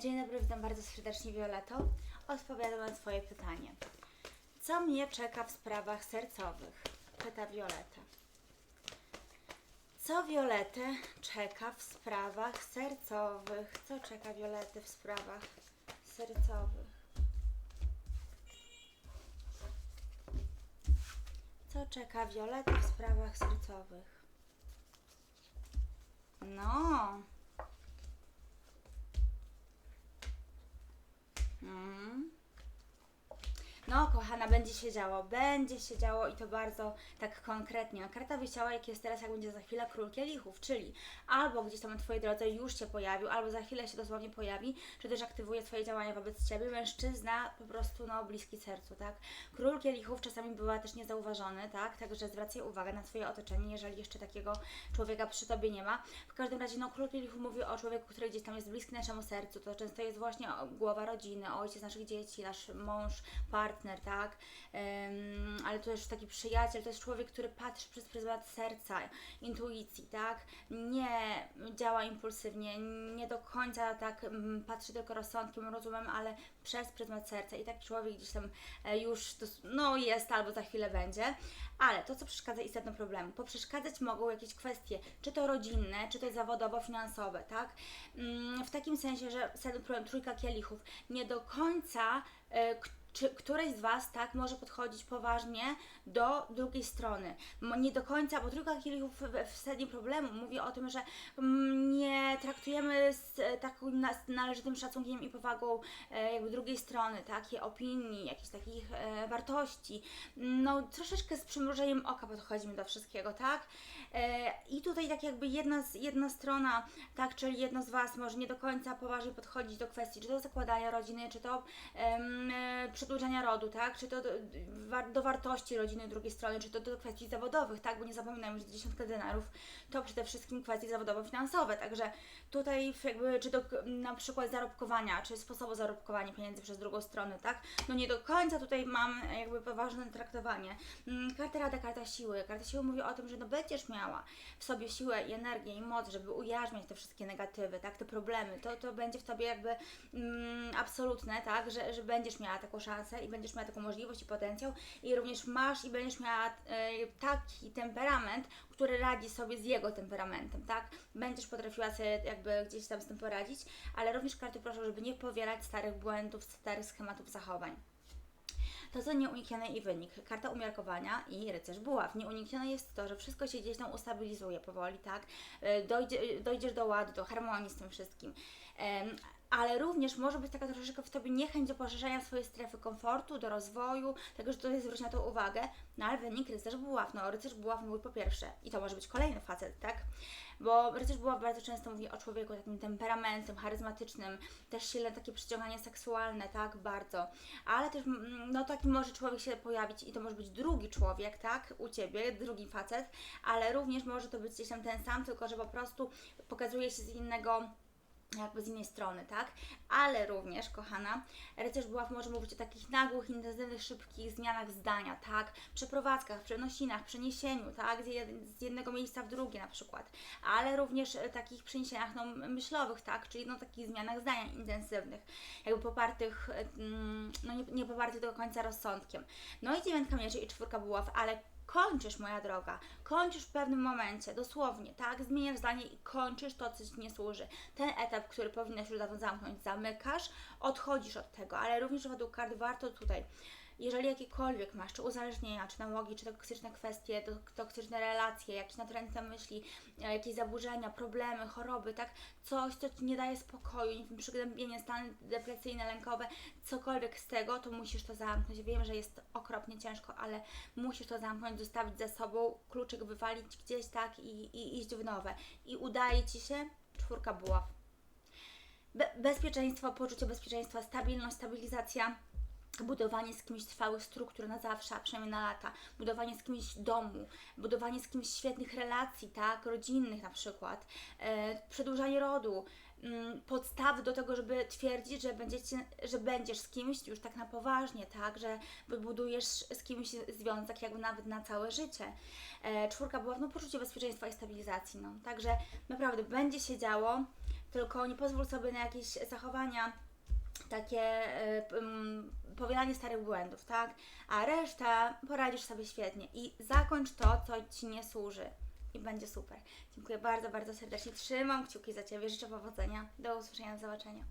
Dzień dobry, witam bardzo serdecznie Violeto. Odpowiadam na Twoje pytanie. Co mnie czeka w sprawach sercowych? Pyta Violeta. Co Violetę czeka w sprawach sercowych? Co czeka Violetę w sprawach sercowych? Co czeka Violetę w sprawach sercowych? No. No, kochana, będzie się działo, będzie się działo i to bardzo tak konkretnie. Karta wyjściała, jak jest teraz, jak będzie za chwilę król kielichów, czyli albo gdzieś tam na Twojej drodze już się pojawił, albo za chwilę się dosłownie pojawi, czy też aktywuje Twoje działania wobec Ciebie. Mężczyzna po prostu, no, bliski sercu, tak? Król kielichów czasami bywa też niezauważony, tak? Także zwracaj uwagę na Twoje otoczenie, jeżeli jeszcze takiego człowieka przy Tobie nie ma. W każdym razie, no, król kielichów mówi o człowieku, który gdzieś tam jest bliski naszemu sercu. To często jest właśnie głowa rodziny, ojciec naszych dzieci, nasz mąż, partner, tak? Ym, ale to też taki przyjaciel, to jest człowiek, który patrzy przez pryzmat serca, intuicji, tak? Nie działa impulsywnie, nie do końca tak mm, patrzy tylko rozsądkiem, rozumem, ale przez pryzmat serca i taki człowiek gdzieś tam e, już no, jest albo za chwilę będzie. Ale to, co przeszkadza istotne problemy, poprzeszkadzać mogą jakieś kwestie, czy to rodzinne, czy to zawodowo-finansowe, tak? Mm, W takim sensie, że sedno problem trójka kielichów nie do końca e, czy któreś z Was tak może podchodzić poważnie do drugiej strony. Nie do końca, bo trójka kielichów w, sednie problemu mówi o tym, że nie traktujemy z e, takim należytym szacunkiem i powagą e, jakby drugiej strony, takie opinii, jakichś takich e, wartości. No troszeczkę z przymrużeniem oka podchodzimy do wszystkiego, tak? I tutaj tak jakby jedna, jedna strona, tak, czyli jedno z Was może nie do końca poważnie podchodzić do kwestii, czy to zakładania rodziny, czy to em, przedłużania rodu, tak, czy to do, do wartości rodziny drugiej strony, czy to do kwestii zawodowych, tak, bo nie zapominajmy, że dziesiątka denarów to przede wszystkim kwestie zawodowo-finansowe, także tutaj jakby, czy do na przykład zarobkowania, czy sposobu zarobkowania pieniędzy przez drugą stronę, tak, no nie do końca tutaj mam jakby poważne traktowanie. Mm, Karta Rada, karta siły. Karta siły mówi o tym, że no będziesz miała w sobie siłę i energię i moc, żeby ujarzmiać te wszystkie negatywy, tak, te problemy, to, to będzie w Tobie jakby mm, absolutne, tak, że, że będziesz miała taką szansę i będziesz miała taką możliwość i potencjał i również masz i będziesz miała e, taki temperament, który radzi sobie z jego temperamentem, tak, będziesz potrafiła sobie jakby gdzieś tam z tym poradzić, ale również karty proszą, żeby nie powielać starych błędów, starych schematów zachowań. To, co nieuniknione i wynik. Karta umiarkowania i rycerz buław. Nieuniknione jest to, że wszystko się gdzieś tam ustabilizuje powoli, tak? E, Dojdzie, dojdziesz do ładu, do harmonii z tym wszystkim. Ale również może być taka troszeczkę w Tobie niechęć do poszerzania swojej strefy komfortu, do rozwoju, tego, że tutaj zwróć na to uwagę, no ale wynik rycerz buław, no rycerz buław mówi po pierwsze, i to może być kolejny facet, tak? Bo rycerz buław bardzo często mówi o człowieku takim temperamentem, charyzmatycznym, też silne takie przyciąganie seksualne, tak? Bardzo. Ale też, mm, no taki może człowiek się pojawić i to może być drugi człowiek, tak? U Ciebie, drugi facet, ale również może to być gdzieś tam ten sam, tylko że po prostu pokazuje się z innego jakby z innej strony, tak? Ale również, kochana, rycerz buław może mówić o takich nagłych, intensywnych, szybkich zmianach zdania, tak? Przeprowadzkach, przenosinach, przeniesieniu, tak? Z, jed z jednego miejsca w drugie na przykład. Ale również e, takich przeniesieniach no, myślowych, tak? Czyli no, takich zmianach zdania intensywnych, jakby popartych, e, mm, no nie, nie popartych do końca rozsądkiem. No i dziewiątka mieczy i czwórka buław, ale kończysz, moja droga, kończysz w pewnym momencie, dosłownie, tak, zmieniasz zdanie i kończysz to, co Ci nie służy. Ten etap, który powinnaś już dawno zamknąć, zamykasz, odchodzisz od tego, ale również według kart warto tutaj, jeżeli jakiekolwiek masz, czy uzależnienia, czy nałogi, czy toksyczne kwestie, to- toksyczne relacje, jakieś natrętne myśli, e, jakieś zaburzenia, problemy, choroby, tak, coś, co Ci nie daje spokoju, przygnębienie, stany depresyjne, lękowe, cokolwiek z tego, to musisz to zamknąć. Wiem, że jest okropnie ciężko, ale musisz to zamknąć, zostawić za sobą, kluczyk wywalić gdzieś tak i, i iść w nowe. I udaje Ci się czwórka buław. Be bezpieczeństwo, poczucie bezpieczeństwa, stabilność, stabilizacja, budowanie z kimś trwałych struktur na zawsze, a przynajmniej na lata, budowanie z kimś domu, budowanie z kimś świetnych relacji, tak, rodzinnych na przykład, e, przedłużanie rodu, mm, podstawy do tego, żeby twierdzić, że, będziecie, że będziesz z kimś już tak na poważnie, tak, że budujesz z kimś związek jakby nawet na całe życie. E, czwórka była no, poczucie bezpieczeństwa i stabilizacji, no, także naprawdę będzie się działo. tylko nie pozwól sobie na jakieś zachowania takie p- m, powielanie starych błędów, tak? A resztę poradzisz sobie świetnie i zakończ to, co Ci nie służy i będzie super. Dziękuję bardzo, bardzo serdecznie. Trzymam kciuki za Ciebie, życzę powodzenia. Do usłyszenia, do zobaczenia.